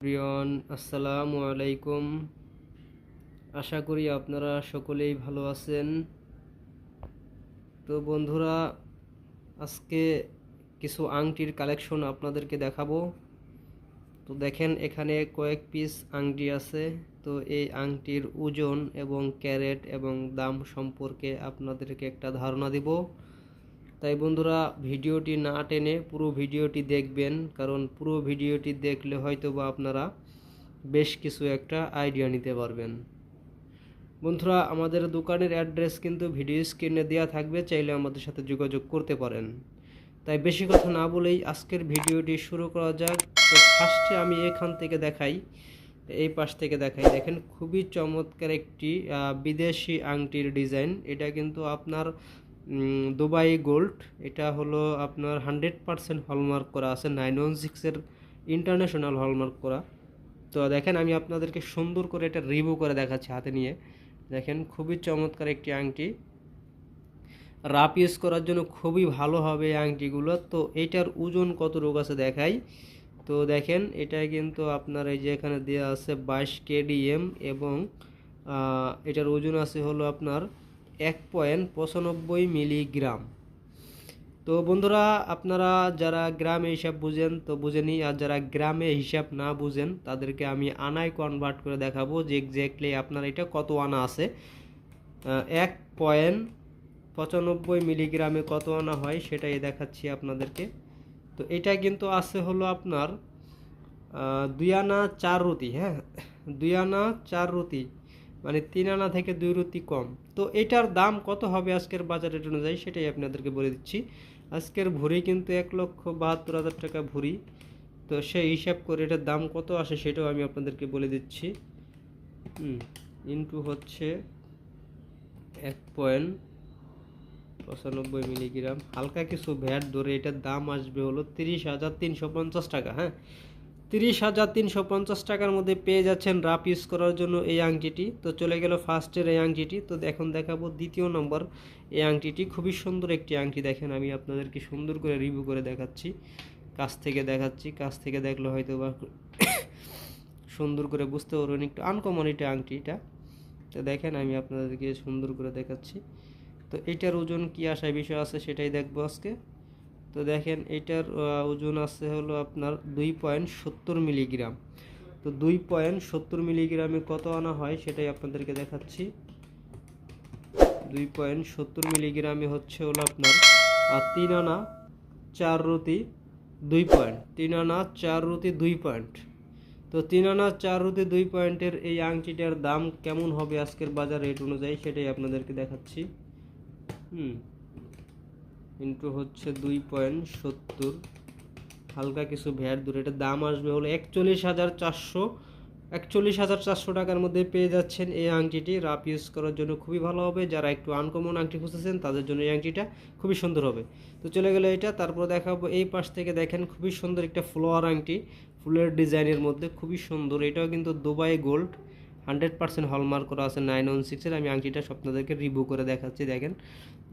প্রিয়ন, আসসালামু আলাইকুম। আশা করি আপনারা সকলেই ভালো আছেন। তো বন্ধুরা, আজকে কিছু আংটির কালেকশন আপনাদেরকে দেখাবো। তো দেখেন, এখানে কয়েক পিস আংটি আছে। তো এই আংটির ওজন এবং ক্যারেট এবং দাম সম্পর্কে আপনাদেরকে একটা ধারণা দিব। তাই বন্ধুরা ভিডিওটি না টেনে পুরো ভিডিওটি দেখবেন, কারণ পুরো ভিডিওটি দেখলে হয়তো বা আপনারা বেশ কিছু একটা আইডিয়া নিতে পারবেন। বন্ধুরা, আমাদের দোকানের অ্যাড্রেস কিন্তু ভিডিও স্ক্রিনে দেওয়া থাকবে, চাইলে আমাদের সাথে যোগাযোগ করতে পারেন। তাই বেশি কথা না বলেই আজকের ভিডিওটি শুরু করা যাক। তো ফার্স্টে আমি এখান থেকে দেখাই, এই পাশ থেকে দেখাই। দেখেন, খুবই চমৎকার একটি বিদেশি আংটির ডিজাইন এটা কিন্তু আপনার দুবাই গোল্ড, এটা হলো আপনার হান্ড্রেড পারসেন্ট হলমার্ক করা আছে, নাইন ওয়ান সিক্সের ইন্টারন্যাশনাল হলমার্ক করা। তো দেখেন, আমি আপনাদেরকে সুন্দর করে এটা রিভিউ করে দেখাচ্ছি হাতে নিয়ে। দেখেন, খুবই চমৎকার একটি আংটি। রাপ ইউজ করার জন্য খুবই ভালো হবে আংটিগুলো। তো এটার ওজন কত রোগ আছে দেখাই। তো দেখেন, এটা কিন্তু আপনার এই যে এখানে দেওয়া আছে বাইশ কেডিএম এবং এটার ওজন আছে হলো আপনার এক পয়েন্ট পঁচানব্বই মিলিগ্রাম। তো বন্ধুরা, আপনারা যারা গ্রামে হিসাব বুঝেন, তো বুঝেনি আর যারা গ্রামে হিসাব না বুঝেন, তাদেরকে আমি আনায় কনভার্ট করে দেখাবো যে এক্স্যাক্টলি আপনার এটা কত আনা আছে। এক পয়েন্ট পঁচানব্বই মিলিগ্রামে কত আনা হয় সেটাই দেখাচ্ছি আপনাদেরকে। তো এটা কিন্তু আছে হলো আপনার দুই আনা চার রুটি হ্যাঁ? দুই আনা চার রুটি মানে তিন আনা থেকে দুই রুটি কম। তো এটার দাম কত হবে আজকের বাজার রেট অনুযায়ী সেটাই আপনাদেরকে বলে দিচ্ছি। আজকের ভুঁড়ি কিন্তু এক লক্ষ বাহাত্তর হাজার টাকা ভুঁড়ি। তো সেই হিসাব করে এটার দাম কত আসে সেটাও আমি আপনাদেরকে বলে দিচ্ছি। ইন্টু হচ্ছে এক পয়েন্ট পঁচানব্বই মিলিগ্রাম। হালকা কিছু ভ্যাট ধরে এটার দাম আসবে হলো তিরিশ হাজার তিনশো পঞ্চাশ টাকা হ্যাঁ? তিরিশ হাজার তিনশো পঞ্চাশ টাকার মধ্যে পেয়ে যাচ্ছেন রাপ ইউজ করার জন্য এই আংটিটি। তো চলে গেল ফার্স্টের এই আংটিটি। তো এখন দেখাবো দ্বিতীয় নম্বর। এই আংটিটি খুবই সুন্দর একটি আংটি দেখেন, আমি আপনাদেরকে সুন্দর করে রিভিউ করে দেখাচ্ছি। কাছ থেকে দেখাচ্ছি, কাছ থেকে দেখলে হয়তো বা সুন্দর করে বুঝতে পারবেন একটু আনকমন এটা আংটিটা। তো দেখেন, আমি আপনাদেরকে সুন্দর করে দেখাচ্ছি। তো এটার ওজন কি আসায় বিষয় আছে সেটাই দেখব আজকে। তো দেখেন এটার ওজন আছে হলো আপনার দুই পয়েন্ট সত্তর মিলিগ্রাম। তো দুই পয়েন্ট সত্তর মিলিগ্রামে কত আনা হয় সেটাই আপনাদেরকে দেখাচ্ছি। দুই পয়েন্ট সত্তর মিলিগ্রামে হচ্ছে হলো আপনার তিন আনা চার রুটি দুই পয়েন্ট। তিন আনা চার রুটি দুই পয়েন্ট। তো তিন আনা চার রুটি দুই পয়েন্টের এই আংটিটার দাম কেমন হবে আজকের বাজার রেট অনুযায়ী সেটাই আপনাদেরকে দেখাচ্ছি। হুম। ইন্টু হচ্ছে দুই পয়েন্ট সত্তর। হালকা কিছু ভ্যাট দূরে, এটার দাম আসবে হলো একচল্লিশ হাজার চারশো। একচল্লিশ হাজার চারশো টাকার মধ্যে পেয়ে যাচ্ছেন এই আংটিটি। রাপ ইউজ করার জন্য খুবই ভালো হবে। যারা একটু আনকমন আংটি খুঁজতেছেন, তাদের জন্য এই আংটিটা খুবই সুন্দর হবে। তো চলে গেলে এটা, তারপর দেখাবো এই পাশ থেকে দেখেন খুবই সুন্দর একটা ফ্লোয়ার আংটি। ফুলের ডিজাইনের মধ্যে খুবই সুন্দর, এটাও কিন্তু Dubai gold. Hundred percent hallmark করা আছে নাইন ওয়ান সিক্সের। আমি আংটিটা আপনাদেরকে রিভিউ করে দেখাচ্ছি, দেখেন।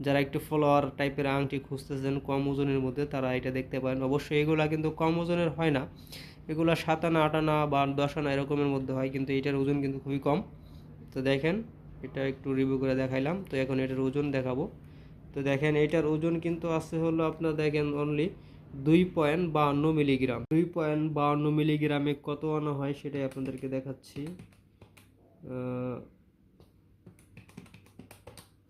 যারা একটু ফলোয়ার টাইপের আংটি খুঁজতেছেন কম ওজনের মধ্যে, তারা এটা দেখতে পারেন। অবশ্যই এগুলা কিন্তু কম ওজনের হয় না। এগুলো সাত আনা, আট আনা বা দশ আনা এরকমের মধ্যে হয়, কিন্তু এটার ওজন কিন্তু খুবই কম। তো দেখেন, এটা একটু রিভিউ করে দেখাইলাম। তো এখন এটার ওজন দেখাবো। তো দেখেন, এটার ওজন কিন্তু আছে হলো আপনার দেখেন অনলি দুই পয়েন্ট বাহান্ন মিলিগ্রাম। দুই পয়েন্ট বাহান্ন মিলিগ্রামে কত আনা হয় সেটাই আপনাদেরকে দেখাচ্ছি।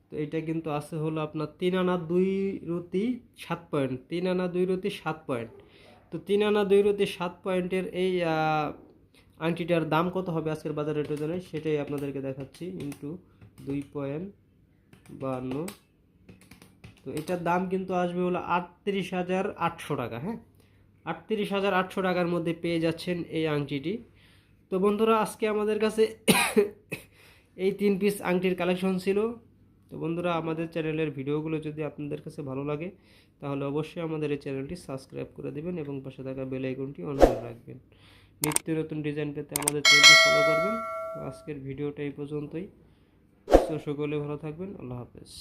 তো এটা কিন্তু আছে হলো আপনার তিন আনা দুই রুটি সাত পয়েন্ট। তিন আনা দুই রুটি সাত পয়েন্ট। তো তিন আনা দুই রুটি সাত পয়েন্টের এই আংটিটার দাম কত হবে আজকের বাজার রেটের জন্য সেটাই আপনাদেরকে দেখাচ্ছি। ইন্টু দুই পয়েন্ট বান্ন তো এটার দাম কিন্তু আসবে হলো আটত্রিশ হাজার আটশো টাকা হ্যাঁ? আটত্রিশ হাজার আটশো টাকার মধ্যে পেয়ে যাচ্ছেন এই আংটিটি। তো বন্ধুরা, আজকে আমাদের কাছে এই তিন পিস আংটির কালেকশন ছিল। তো বন্ধুরা, আমাদের চ্যানেলের ভিডিওগুলো যদি আপনাদের কাছে ভালো লাগে, তাহলে অবশ্যই আমাদের এই চ্যানেলটি সাবস্ক্রাইব করে দেবেন এবং পাশে থাকা বেল আইকনটি অন করে রাখবেন। নিত্য নতুন ডিজাইন পেতে আমাদের চ্যানেলটি ফলো করবেন। আজকের ভিডিওটা এই পর্যন্তই। তো সকলে ভালো থাকবেন। আল্লাহ হাফেজ।